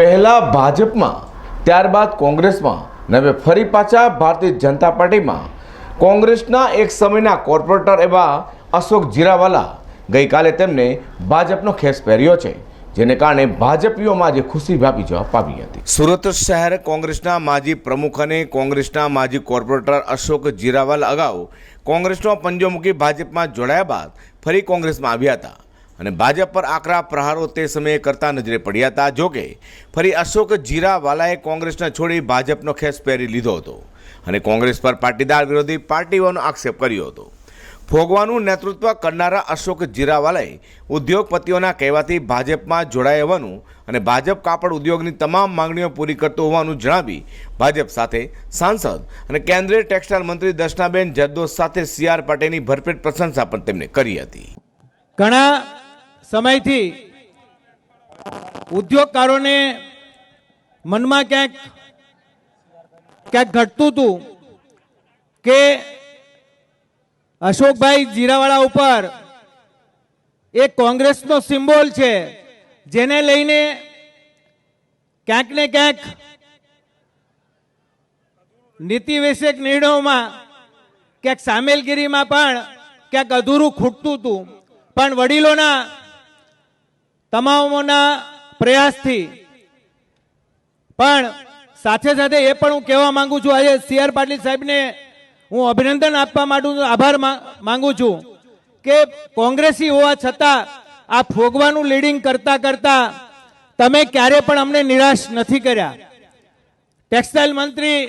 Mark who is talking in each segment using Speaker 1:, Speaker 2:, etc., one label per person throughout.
Speaker 1: પહેલા ભાજપમાં, ત્યારબાદ કોંગ્રેસમાં અને હવે ફરી પાછા ભારતીય જનતા પાર્ટીમાં. કોંગ્રેસના એક સમયના કોર્પોરેટર એવા અશોક જીરાવાલા ગઈકાલે તેમને ભાજપનો ખેસ પહેર્યો છે, જેને કારણે ભાજપીઓમાં જે ખુશી વ્યાપી જવા પામી હતી. સુરત શહેર કોંગ્રેસના માજી પ્રમુખ અને કોંગ્રેસના માજી કોર્પોરેટર અશોક જીરાવાલ અગાઉ કોંગ્રેસનો પંજો મૂકી ભાજપમાં જોડાયા બાદ ફરી કોંગ્રેસમાં આવ્યા હતા. અને ભાજપ પર આકરા પ્રહારો તે સમયે કરતા નજરે પડ્યા હતા. જોકે, ફરી અશોક જીરાવાલાએ કોંગ્રેસને છોડી ભાજપનો ખેસ પહેરી લીધો હતો અને કોંગ્રેસ પર પાટીદાર વિરોધી પાર્ટીઓનો આક્ષેપ કર્યો હતો. ભોગવાનું નેતૃત્વ કરનારા અશોક જીરાવાલાએ ઉદ્યોગપતિઓના કહેવાથી ભાજપમાં જોડાયા હોવાનું અને ભાજપ કાપડ ઉદ્યોગની તમામ માંગણીઓ પૂરી કરતો હોવાનું જણાવી ભાજપ સાથે સાંસદ અને કેન્દ્રીય ટેક્સટાઇલ મંત્રી દર્શનાબેન જરદોસ સાથે સી આર પાટીલની ભરપેટ પ્રશંસા પણ તેમણે કરી હતી.
Speaker 2: ઘણા સમયથી ઉદ્યોગકારોને મનમાં ક્યાંક ક્યાંક ઘટતું હતું કે અશોકભાઈ જીરાવાળા ઉપર એક કોંગ્રેસનો સિમ્બોલ છે, જેને લઈને ક્યાંક ને ક્યાંક નીતિ વિષયક નિર્ણયોમાં ક્યાંક સામેલગીરીમાં પણ ક્યાંક અધૂરું ખૂટતું હતું. પણ વડીલોના તમામોના પ્રયાસથી. પણ સાથે સાથે એ પણ હું કહેવા માંગુ છું, આજે સી આર પાટીલ સાહેબને હું અભિનંદન આપવા માટે આભાર માંગુ છું કે કોંગ્રેસી હોવા છતાં આ ફોગવાનું લીડિંગ કરતા કરતા તમે ક્યારે પણ અમને નિરાશ નથી કર્યા. ટેક્સટાઇલ મંત્રી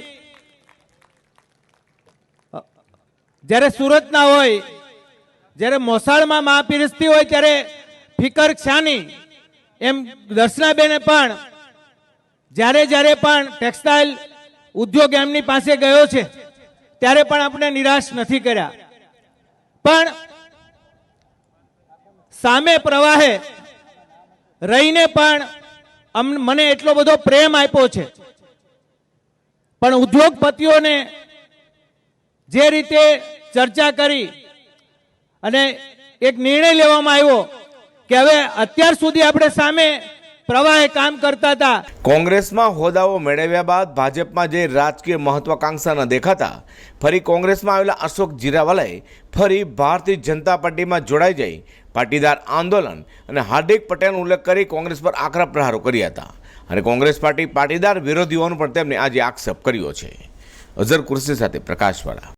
Speaker 2: જ્યારે સુરતના હોય, જ્યારે મોસાળમાં મહાપીરસતી હોય ત્યારે ફિકર શાની એમ દર્શનાબેને પણ જ્યારે જ્યારે પણ ટેક્સટાઇલ ઉદ્યોગ એમની પાસે ગયો છે, ત્યારે પણ આપણે નિરાશ નથી કર્યા. પણ સામે પ્રવાહે રહીને પણ મને એટલો બધો પ્રેમ આપ્યો છે. પણ ઉદ્યોગપતિઓને જે રીતે ચર્ચા કરી અને એક નિર્ણય લેવામાં આવ્યો કે હવે અત્યાર સુધી આપણે સામે પ્રવાહે કામ કરતા હતા.
Speaker 1: કોંગ્રેસમાં હોદ્દાઓ મેળવ્યા બાદ ભાજપમાં જે રાજકીય મહત્વાકાંક્ષા ન દેખાતા, ફરી કોંગ્રેસમાં આવેલા અશોક જીરાવાલાએ ફરી ભારતીય જનતા પાર્ટીમાં જોડાઈ જઈ પાટીદાર આંદોલન અને હાર્દિક પટેલનો ઉલ્લેખ કરી કોંગ્રેસ પર આકરા પ્રહારો કર્યા હતા. અને કોંગ્રેસ પાર્ટી પાટીદાર વિરોધીઓનો પણ તેમને આજે આક્ષેપ કર્યો છે. અઝર કુર્સી સાથે પ્રકાશવાળા.